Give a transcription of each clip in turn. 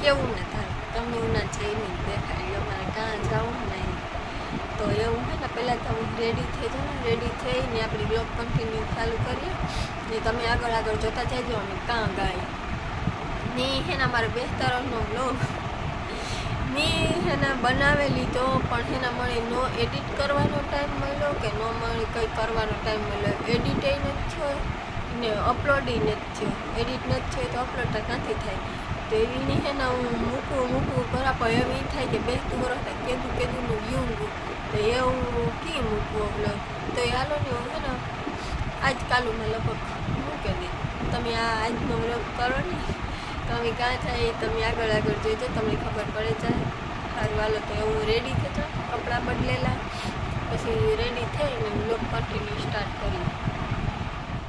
કેવું ને થાય તમે ઉના જઈને દેખાય દેખાડી અમારે કાં જાવું નહીં તો એવું હોય ને પહેલાં તો હું રેડી થઈ જાઉં રેડી થઈને આપણી બ્લોગ કન્ટિન્યુ ચાલુ કરીએ ને તમે આગળ આગળ જોતા જજો અમે કાં ગાય ને હેના મારે બેહતરનો બ્લોગ મેં હેના બનાવેલી તો પણ હેના મને નો એડિટ કરવાનો ટાઈમ મળ્યો કે નો મને કંઈ કરવાનો ટાઈમ મળ્યો એડિટ નથી થયો ને અપલોડ નથી થયો એડિટ નથી થયો તો અપલોડ તો ક્યાંથી થાય તો એવી છે હે ને હું મૂકવું મૂકવું કરા પણ એવી થાય કે બેસતું વરસ થાય કેદું કેદુંનું યુંગું તો એવું કી મૂકવું બ્લોગ તો એ હાલો ને હું છે ને આજકાલું મેં લગભગ મૂકી દઈ તમે આ આજનો બ્લોગ કરો ને તમે ક્યાં થાય એ તમે આગળ આગળ જોઈજો તમને ખબર પડે જાય સારું હાલો તો હું રેડી થતો કપડાં બદલેલા પછી રેડી થઈને બ્લોગ કન્ટિન્યુ સ્ટાર્ટ કરી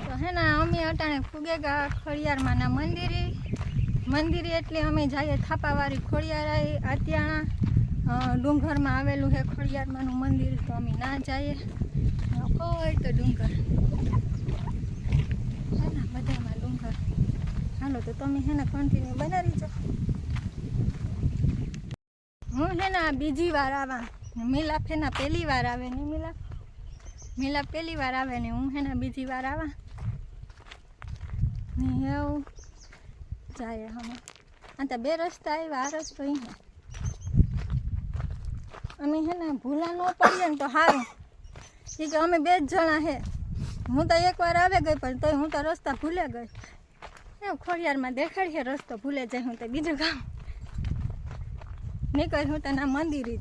તો હે ને અમે અટાણે ફુગેગા ખોડિયારમાંના મંદિરે મંદિરે એટલે અમે જઈએ થાપાવાળી ખોડિયારા આત્યાણા ડુંગરમાં આવેલું છે ખોડિયારમાંનું મંદિર, તો અમે ના જઈએ. હોય તો ડુંગર. હે ને, બધામાં ડુંગર. હાલો, તો તમે હે ને કન્ટિન્યુ બનાવી જાઓ. હું હે ને બીજી વાર આવા. મિલાપ હે પહેલી વાર આવે ને, મિલાપ. મિલાપ પહેલી વાર આવે ને, હું હે બીજી વાર આવા. ને એવું. જાય અમે આ તો બે રસ્તા આવ્યા, આ રસ્તો અહીંયા અમે હે ને ભૂલા ન પડીએ ને તો સારું એ કે અમે બે જ જણા હે. હું તો એકવાર આવે ગઈ, પણ તોય હું તો રસ્તા ભૂલે ગઈ. એમ ખોડિયારમાં દેખાડીએ રસ્તો ભૂલે જાય હું તો બીજું કામ. નીકળ હું તને મંદિર જ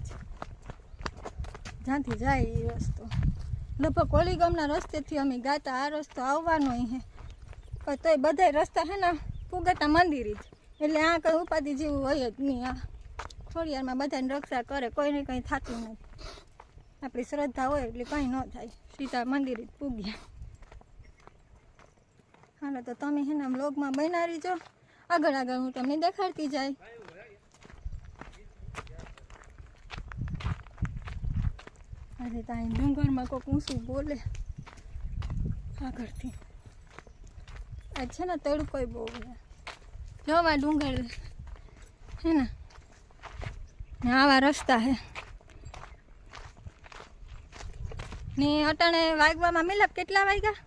જ્યાંથી જાય એ રસ્તો. લગભગ કોળી ગામના રસ્તેથી અમે ગાતા, આ રસ્તો આવવાનો હે. પણ તોય બધાય રસ્તા હે ને પુગતા મંદિર જ. એટલે આ કંઈ ઉપાધિ જેવું હોય જ નહીં આ. ખોડિયારમાં બધાને રક્ષા કરે, કોઈને કંઈ થતું નથી. આપણી શ્રદ્ધા હોય એટલે કંઈ ન થાય. સીધા મંદિર જ પૂગ્યા હાલો તો તમે હે ને બ્લોગમાં બનાવી જો આગળ આગળ હું તમને દેખાડતી જાય. અરે ત્યાં ડુંગરમાં કોઈક ઊંચું બોલે. આગળથી. આ છે ને તડકો બહુ જોવા ડુંગર હે ને? આવા રસ્તા હે ને અટાણે વાગવામાં મિલાપ કેટલા વાગ્યા?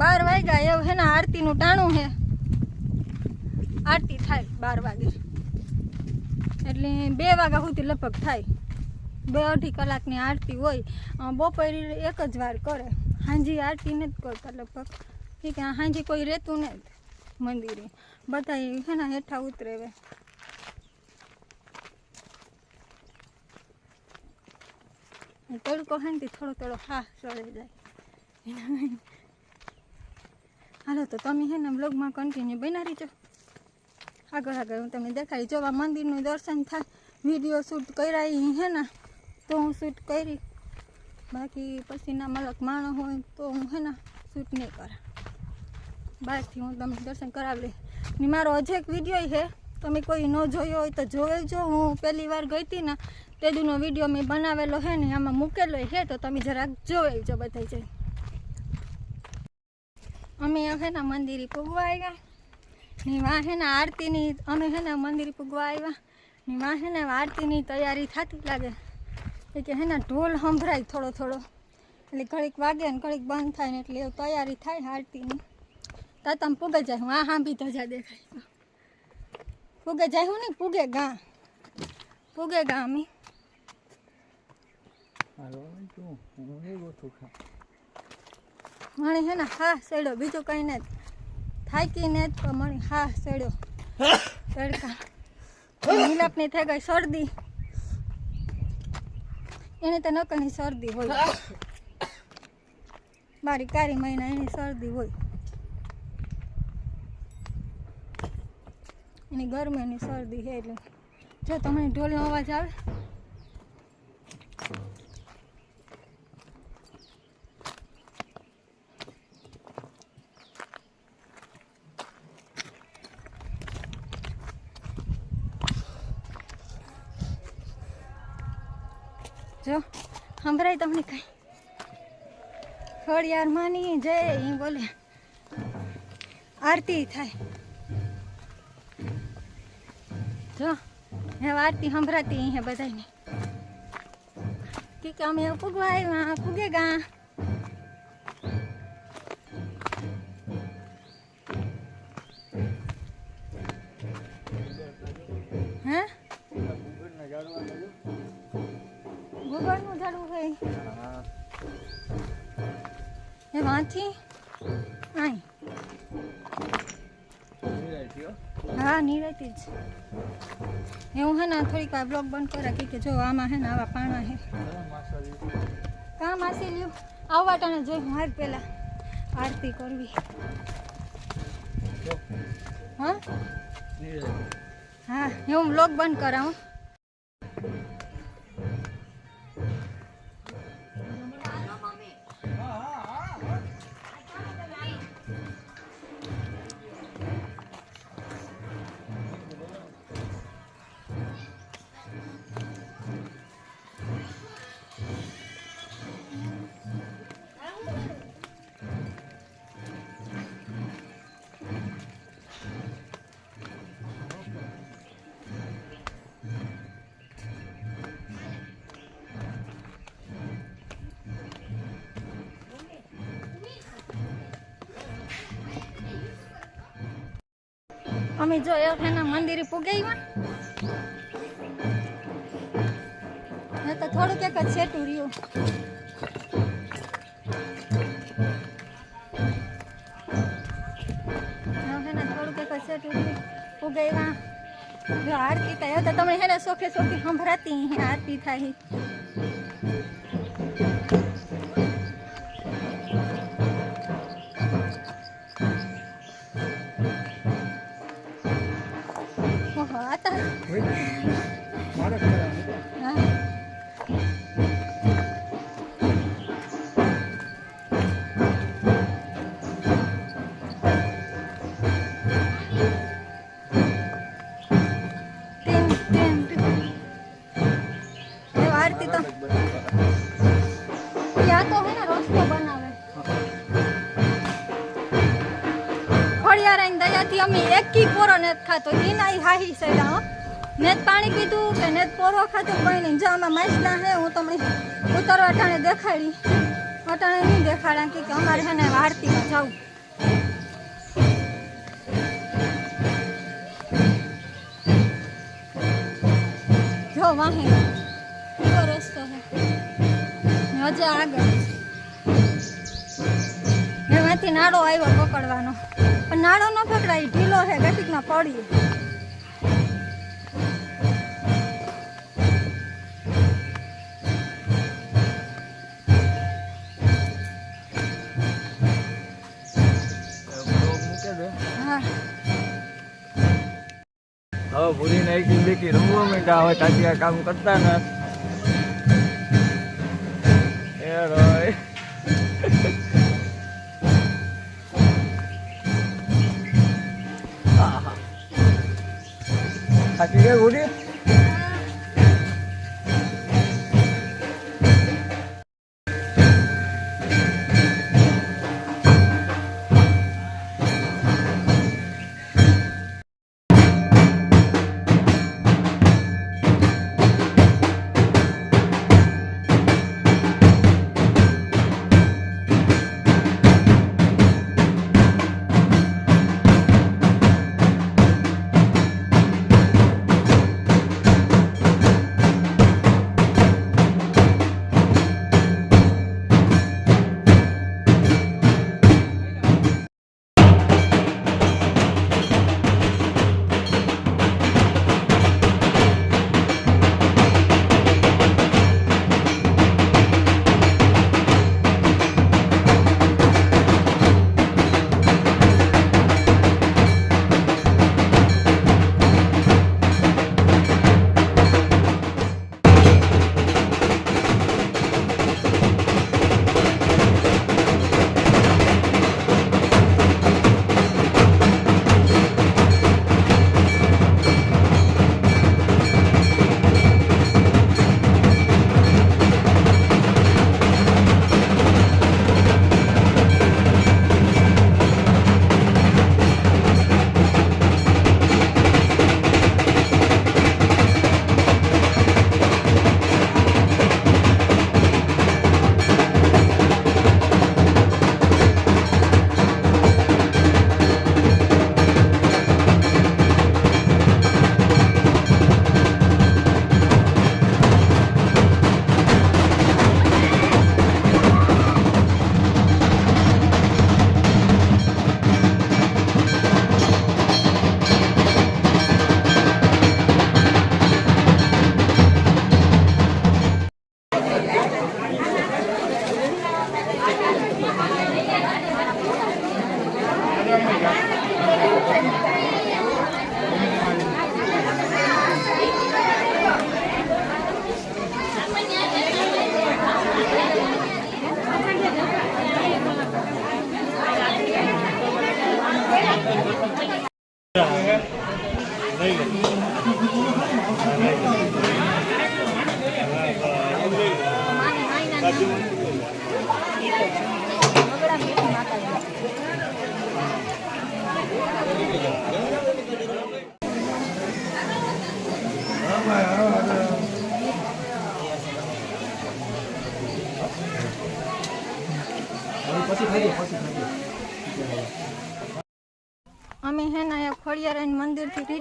બાર. વાગ્યા એવું હે ને? આરતીનું ટાણું હે આરતી થાય બાર વાગે. એટલે બે વાગ્યા સુધી લગભગ થાય. બે અઢી કલાકની આરતી હોય. બપોર એક જ વાર કરે. હાંજી આરતી નથી કરતા લગભગ. ઠીક છે હાંજી કોઈ રહેતું નથી મંદિરે. બધા છે ને હેઠા ઉતરે હવે. તડકો હે ને થોડો થોડો હા ચડે જાય. હાલો તો તમે હે ને બ્લોગમાં કન્ટિન્યુ બના રહીજો. આગળ આગળ હું તમને દેખાડી. જો આ મંદિરનું દર્શન થાય, વીડિયો શૂટ કર્યા ઈ હે ને તો હું શૂટ કરી બાકી પસીના મલક માણસ હોય તો હું હે ને શૂટ નહીં કરા. બહારથી હું તમને દર્શન કરાવી ને મારો હજુ એક વીડિયો છે. તમે કોઈ ન જોયો હોય તો જોઈ જો. હું પહેલી વાર ગઈ હતી ને, તેદુનો વીડિયો મેં બનાવેલો છે ને, આમાં મૂકેલો છે, તો તમે જરાક જોઈ જો બધા જઈ. અમે હે ને મંદિરે પૂગવા આવ્યા. ને વાં હે ને આરતીની, અમે હે ને મંદિરે પૂગવા આવ્યા. ને વાં હે ને આરતીની તૈયારી થતી લાગે. એ કે હે ને ઢોલ સંભળાય થોડો થોડો. એટલે ઘડીક વાગે ને ઘડીક બંધ થાય ને એટલે એવું તૈયારી થાય આરતીની તો તમે પૂગે જાય હું આ હાંભી ધજા દેખાય. પૂગે જાય હું નહીં પૂગે ગા. પૂગે ગા અમે. મણી હે ને હા સડ્યો બીજું કંઈ ને થાકી ને જ તો મણી હા સડ્યો. તડકા. મિલાપની થઈ ગઈ શરદી. એને તો નકરની શરદી હોય. બારી કારી મહિના એની શરદી હોય. એની ગરમીની શરદી છે એટલે જો તમને ઢોલનો અવાજ આવે. સંભળાય તમને કઈ? ખડિયાર માની જય એ બોલે, આરતી થાય. જો હે આરતી સંભળાતી અહીંયા બધાને કે અમે પગવા આવ્યા પૂગે ગા. ગુગળનું ઝાડવું હોય. એ વાંચી? આય. હા નિરાતી જ. એવું હે ને થોડીક વાર બ્લોગ બંધ કરા કે જો આમાં હે ને આવા પાણા હે. કામ માસી લ્યું. આવવા ટાણે જોઈ હું હાર પેલા આરતી કરવી. હા? હા હું બ્લોગ બંધ કરાવું. અમે જો એના મંદિરે પુગાવ્યા ને તો થોડુંક એક જ છેટું રહ્યું. થોડુંક એક જ છેટું રહ્યું. પુગાવ્યા જો આરતી થાય તો તમે હેને સોખે સોખી સંભળાતી આરતી થાય. ઓહો આ તો હા નથી ખાતો ઈના ના હાહી સડ્યા હો. નેત પાણી પીધું કે નેત પોરો ખાતો કોઈ નહીં. જો આમાં માછલા હે, હું તમને ઉતરવા અટાણે દેખાડી. અટાણે નહીં દેખાડા કે અમારે હે ને આરતીમાં જવું જો વાહે રસ્તો છે હજે આગળ. એમાંથી નાડો આવ્યો પકડવાનો. પણ નાડો ન પકડાય, ઢીલો છે ગટીકમાં પડીએ. હા. હવે ને એક બેકી રમવા માંડ્યા, હવે તાતી કામ કરતા ને. થાકી ગઈ ભૂરી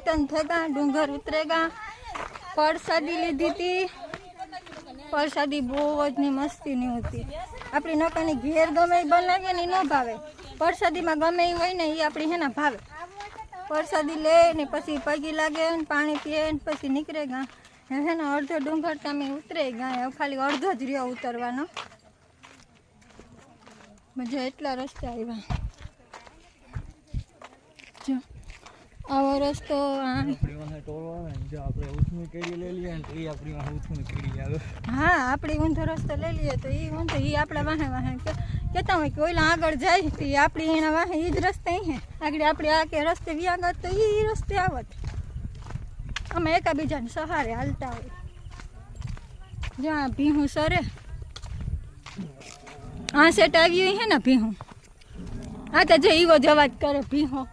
રિટર્ન થયા ડુંગર ઉતરેગા. પરસાદી લીધી હતી પરસાદી બહુ જ ની મસ્તીની હતી. આપણી નકાની ઘેર ગમે એ બનાવીએ ને ન ભાવે. પરસાદીમાં ગમે એ હોય ને એ આપણી હેના ભાવે. પરસાદી લે ને પછી પગી લાગે ને પાણી પીએ ને પછી નીકળે ગા. હે અડધો ડુંગર તમે ઉતરે ગયા ખાલી અડધો જ રહ્યો ઉતરવાનો. મજા એટલા રસ્તા આવ્યા. જો. આવો રસ્તો આ આપણી વાહે ટોળો આવે ને જો આપણે ઉથમી કેરી લઈ લઈએ ને તો એ આપણી વાહે ઉથમી કેરી આવે. હા આપણે ઊંધો રસ્તો લઈ લઈએ તો એ ઊંધો એ આપણા વાહે વાહે. કે કહેતા હોય કે ઓલા આગળ જાય તો એ આપણી એના વાહે એ જ રસ્તે હે. આગળ આપણે આ કે રસ્તે વ્યાગત તો એ રસ્તે આવત. અમે એકાબીજાને સહારે હાલતા હોય. જો આ ભીહું સરે. આ સેટ આવ્યું હે ને ભીહું? આ તો જો એવો જ અવાજ કરે ભીહો.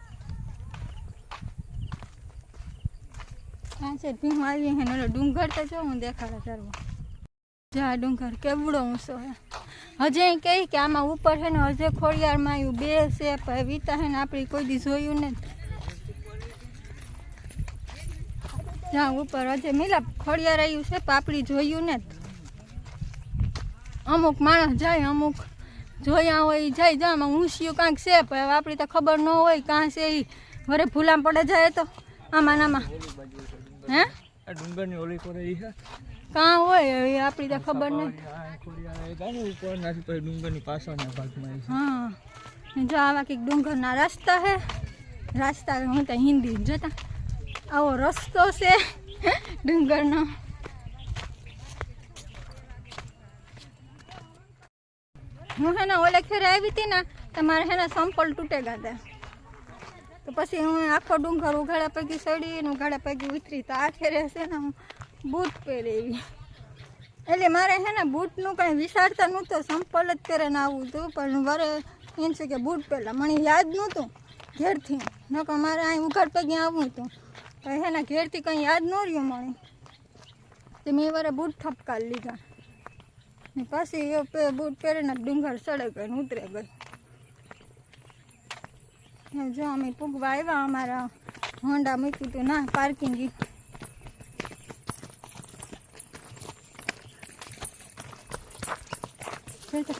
આ સેટ ભીહું હે ઓલો ડુંગર તો જો હું દેખાડે કરવો જા ડુંગર, કેવડો ઊંચો હજે કહે કે આમાં ઉપર છે ને હજે ખોડિયારમાં આવ્યું બે છે પણ વીતા ને આપણે કોઈ દી જોયું નથી. જા ઉપર હજે મિલા ખોડિયાર આવ્યું છે આપણે જોયું નથી. અમુક માણસ જાય, અમુક જોયા હોય જાય, જા, આમાં ઊંચિયું કાંઈક છે પણ આપણી તો ખબર ન હોય કાં છે એ વરે ભૂલામ પડે જાય તો. આમાં આમાં. હે? ડુંગરની ઓલી કોરે છે કાં હોય એ આપણી તો ખબર એ ઉપર નાથી પછી ડુંગરની પાછળના ભાગમાં હા. જો આવા કંઈક ડુંગરના રસ્તા હે. રસ્તા હું તો હિન્દી જોતા. આવો રસ્તો છે ડુંગરનો. હું હે ને ઓલે ખેરે આવી હતી ને તમારે મારે હે ને સંપલ તૂટેગા હતા તો પછી હું આખો ડુંગર ઉઘાડા પૈકી સડી ઉઘાડા પૈકી ઉતરી. તો આખેરે ખેરે છે ને હું બૂટ પહેરેવી એટલે મારે છે ને બૂટનું કંઈ વિચારતા નહોતું, સંપલ જ કરીને આવવું હતું. પણ વરે એમ છે કે બૂટ પહેલાં મને યાદ નહોતું ઘેરથી. નકર મારે અહીં ઉઘાડ પૈકી આવવું હતું. તો હે ને ઘેરથી કંઈ યાદ ન રહ્યું મને. તો મેં વરે બૂટ ઠપકાર લીધા. ને પછી એ બૂટ પહેરીને ડુંગર સડે ગઈ ને ઉતરે ગઈ. જો અમે પૂગવા આવ્યા અમારા હોન્ડા મૂક્યું હતું. ના પાર્કિંગ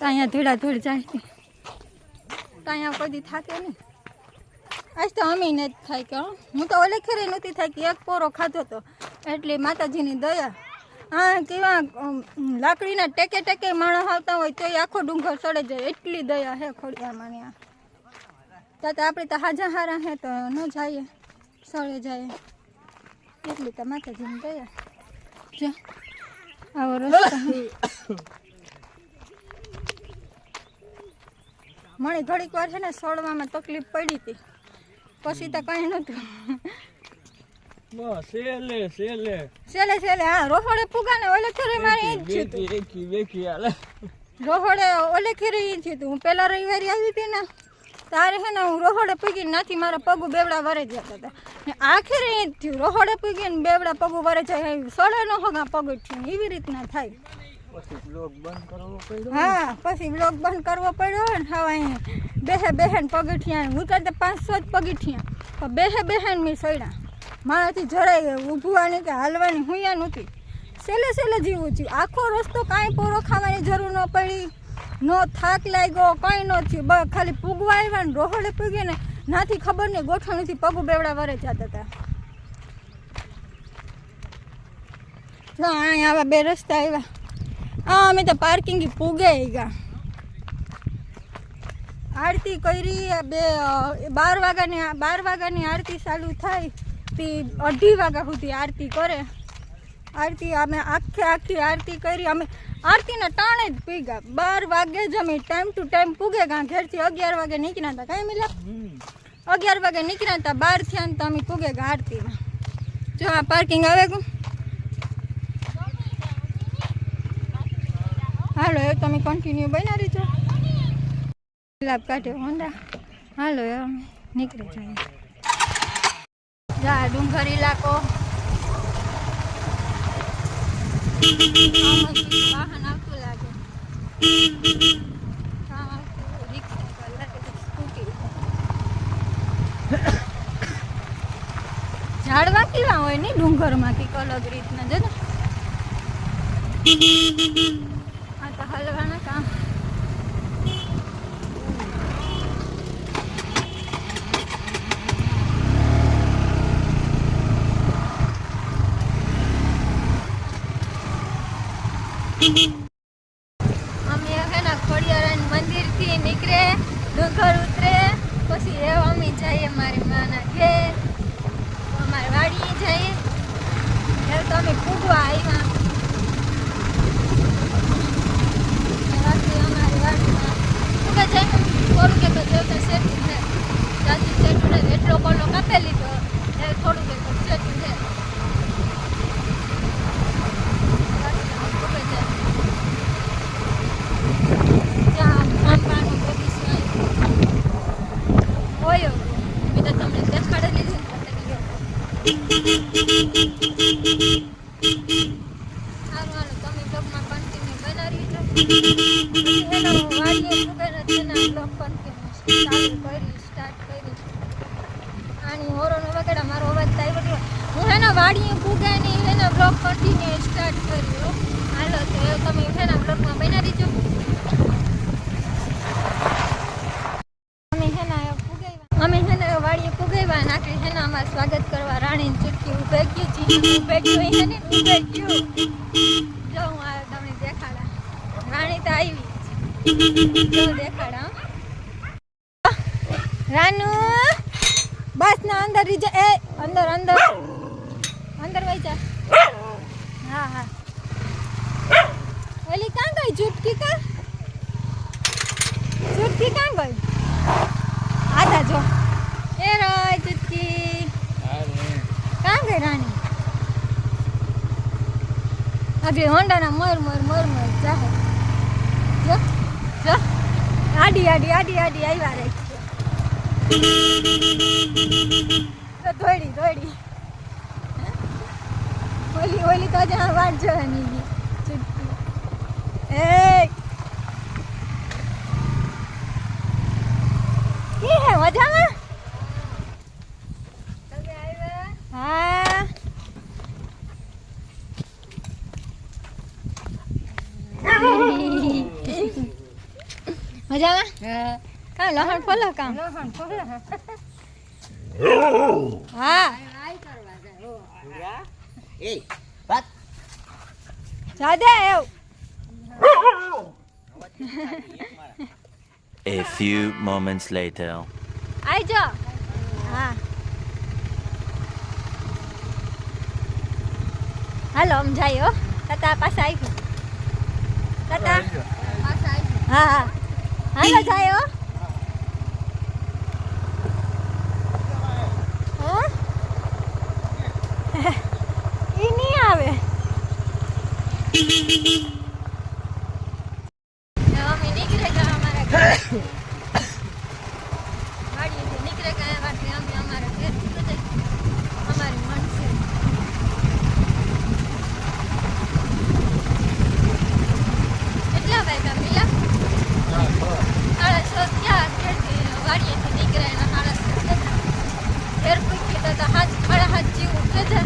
અહીંયા ધૂળા ધૂળ જાય છે. કદી થાકે નહીં. આજ તો અમે ને જ થાય કે હું. તો ઓલે ખેરે નહોતી થાય કે એક પોરો ખાધો તો. એટલે માતાજીની દયા. આ કેવા લાકડીના ટેકે ટેકે માણસ આવતા હોય તો આખો ડુંગર ચડે જાય. એટલી દયા હે ખોડિયામાં આ. તો આપણે તો હાજા હારા હે તો ન જઈએ સળે જઈએ. એટલી તો માતાજીની ગયા જો આવો રસ્તો. મને ઘડીક વાર છે ને સોડવામાં તકલીફ પડી હતી. પછી તો કઈ નતું સેલે સેલે હા રોહડે ફુગા ને ઓલે ખેરે મારે ઈ જ થયું રોહડે ઓલે ખેરે ઈ જ થયું હું પહેલા રવિવારે આવી હતી ને તારે છે ને હું રોહડે પૂગીને નાથી મારા પગું બેવડા વરે જતા હતા. ને આખરે જ થયું રોહડે પૂગીને બેવડા પગું વરે જાય સડે ન હોગા પગ થયું એવી રીતના થાય. પછી બ્લોગ બંધ કરવો હા પછી બ્લોક બંધ કરવો પડ્યો ને હવે અહીં બેહે બેહેન પગથિયા ઉતરતે પાંચસો જ પગથિયા તો બેહે બેહેન મેં સડ્યા મારાથી જરાય ઊભવાની કે હાલવાની હુંયા નહોતી. સેલે સેલે જીવું છું આખો રસ્તો કાંઈ પૂરો ખાવાની જરૂર ન પડી. નો થાક લાગ્યો, કંઈ ન થયું. બસ ખાલી પૂગવા આવ્યા ને રોહડે પૂગી ને નાથી ખબર નહીં, ગોઠવણીથી પગું બેવડા વરે જતા હતા. જો અહીંયા આવા બે રસ્તા આવ્યા. આ અમે તો પાર્કિંગ પૂગે ગયા આરતી કરી બે બાર વાગ્યાની બાર વાગ્યાની આરતી ચાલુ થાય, તે અઢી વાગ્યા સુધી આરતી કરે. આરતી, અમે આખે આખી આરતી કરી, અમે આરતીના ટાણે જ પીગા બાર વાગે જ અમે ટાઈમ ટુ ટાઈમ પૂગે ગયા ઘેરથી અગિયાર વાગે નીકળ્યા હતા. કાંઈ મિલા? અગિયાર વાગે નીકળ્યા હતા. બાર થયા ને તો અમે પૂગે ગયા આરતીમાં. જો આ પાર્કિંગ આવે ગયું હાલો એ તમે કન્ટિન્યુ બના રહીજો ગુલાબ કાઢે હોન્ડા. હાલો એ અમે નીકળી જાય જા ડુંગર ઇલાકો આમાં વાહન આવતું લાગે કામ આવતું રિક્ષા પર લાગે સ્કૂટી ઝાડવા કેવા હોય ને ડુંગરમાં કંઈક અલગ રીતના જો ને આ તો હલવાના કામ અમે હે ને ખોડિયારાન મંદિરથી નીકળે ડુંગર ઉતરે પછી એ અમે જઈએ મારી માના ઘેર. અમારી વાડીએ જઈએ ત્યારે તો અમે ફૂગવા આવ્યા. રાત્રે અમારી વાડીમાં ફૂગા જઈને થોડું કે તો જોતા સેટિંગ ને દાદી સેટું ને એટલો કોલો કાપી લીધો ત્યારે થોડું કે તો સેટિંગ છે રાત્રે ફૂગે જાય ત્યાં આંબાનો બગીચો આવ્યો. હોય એવું. મેં તો તમને દેખાડેલી છે ને પતંગીઓ. સારું હાલો તમે બ્લોગમાં કન્ટિન્યુ બનાવી દો પછી એનો વાડીએ ફૂગે નથી એના બ્લોગ કન્ટિન્યુ ચાલુ કરી સ્ટાર્ટ કરી આની હોરોનો વગેરે મારો અવાજ થાય બધો હું એના વાડીએ ફૂગે ની એના બ્લોગ કન્ટિન્યુ સ્ટાર્ટ કર્યો હાલો, તો તમે એના બ્લોગમાં બનાવી દો અમે હેના ફુગાવ્યા અમે હેના વાડીએ ફુગાવ્યા અને આખરી હેના અમારું સ્વાગત કરવા રાણીની ચૂટકી ઉભે તમને દેખાડા રાણી તો આવી. જો દેખાડા હો. રાનુ બસ ના અંદર રીજે એ અંદર અંદર અંદર વઈ જા હા હા ઓલી કાં ગઈ ચૂટકી કા ચૂટકી કાં ગઈ આદા જો એ રાય ચૂટકી કાં ગઈ રાણી આગળ હોન્ડાના મર મર મર મર ચાહે આડી આડી આડી આડી આવ્યા રે. તો દોડી દોડી ઓલી ઓલી તો જ્યાં વાટ જોવાની હે, મજામાં હા મજામાં કામ લહણ ફોલો કામ હા જાદે એવું A few moments later. આવજો હા હાલો આમ જાય હો તાતા પાસે આવી તાતા હા હા હાલો જાય. હો? ઈ નહીં આવે અમે નીકળે ગયા અમારા ઘરે વાડીએથી નીકળે ગયા વાટે અમે અમારા ઘેર નીકળી જઈએ. અમારી મન છે કેટલા વાગ્યા મિલા સાડા છ થયા ઘેરથી વાડીએથી નીકળ્યા એના સાડા છ થયા. ઘેર પૂછી તો તો હાથ સાડા હાથ જેવું કે છે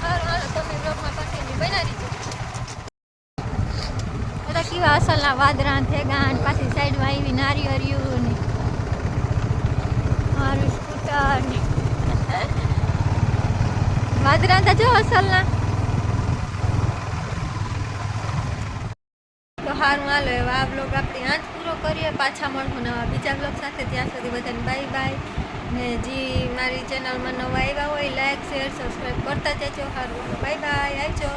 હાલો હાલો તમે બ્લોગમાં કન્ટિન્યુ બનાવી દીધું બધા કેવા અસલના વાદરા થેગા અને પાછી સાઈડમાં આવી નારિયેળિયું ને મારું સ્કૂટર ને. વાદરા તા જો અસલના તો હારું, હાલો એવા આ બ્લોગ આપણે આજ પૂરો કરીએ. પાછા મળશું નવા બીજા બ્લોગ સાથે. ત્યાં સુધી બધાને બાય બાય ને જે મારી ચેનલમાં નવા આવ્યા હોય લાઈક શેર સબસ્ક્રાઈબ કરતા જજો. હારું બાય બાય આવજો.